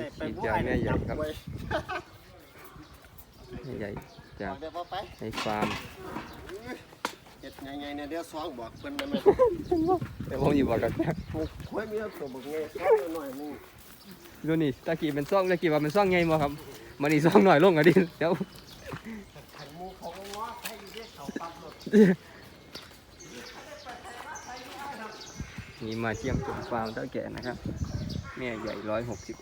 แต่ไปฉีดผู้ยาให้แม่ใหญ่ครับจัไว้แม่ใหญ่จากเดี๋ยวพอไปในฟาร์มเจ็ดไงๆเนี่ยเดี๋ยวซ้องบอกเพิ่นได้ไหมแต่ผมอยู่บอกกันมุกค่อยมีตัวบอกไงซ้องหน่อยนึงดูนี่ตะกี้เป็นซ่องตะกี้ว่าเป็นซ่องไงบ่ครับมันนี่ซ่องหน่อยลงอะดิเดี๋ยวขันหมูเขาก็ง้อให้อยู่ที่เขาปั๊บรถนี่มาเยี่ยมชมฟาร์มเท่าแก่นะครับ แม่ใหญ่ร้อยหกสิบ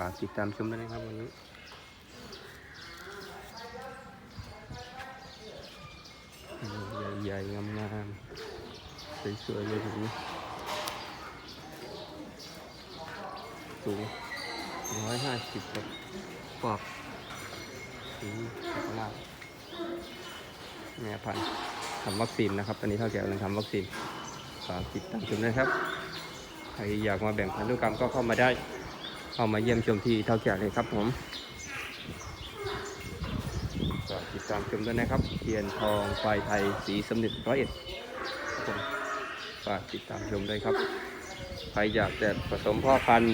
ฝากติดตามชมด้วยนะครับวันนี้ใหญ่ๆงามๆสวยๆเลยทีนี้สูงร้อยห้าสิบครับปอกสีขางล่าแม่พันธุ์ทำวัคซีนนะครับ ตอนนี้เท่าแก่กำลังทำวัคซีนฝากติดตามชมด้ครับ ใครอยากมาแบ่งพันธุกรรมก็เข้ามาได้ เข้ามาเยี่ยมชมที่เท่าแก่เลยครับผมฝากติดตามชมด้วยนะครับเทียนทองไฟไทยสีสมเด็จร้อยเอ็ดผมฝากติดตามชมด้วยครับใครอยากจะผสมพ่อพันธุ์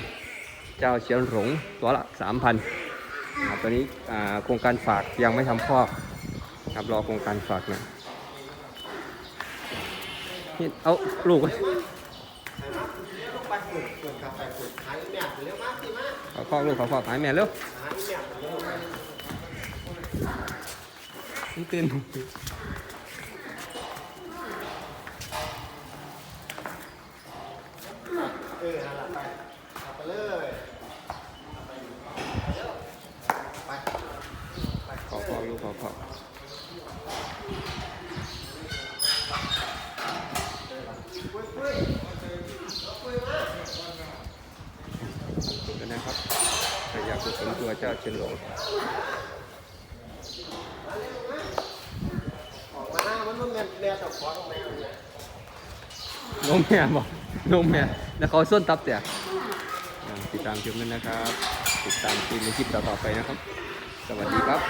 เจ้าเชียนหลงตัวละสามพันตอนนี้โครงการฝากยังไม่ทำพ่อกครับรอโครงการฝากน่อยนี่เอาลูกไว้ลงไปลูกปลูกกาแฟปลูกขายแม่เร็วมากสิมาเอคอกลูกขาพ่อกหายแม่เร็วขายแม่เร็วนี่ตื่นเออหละไปเอาไปเลยเอาไปเร็วไปไปขอพ่อลูกขอพ่อก นนะครับใครอยากผสมตัวเจ้าเชียนหลงออกมามันมันแม่แม่ต้องขอต้องแม่เนี่ยนมแม่บอกนมแม่แล้วเขาส้นตับแต่ติดตามชมด้วยนะครับ ติดตามทีมในคลิปต่อๆไปนะครับ สวัสดีครับ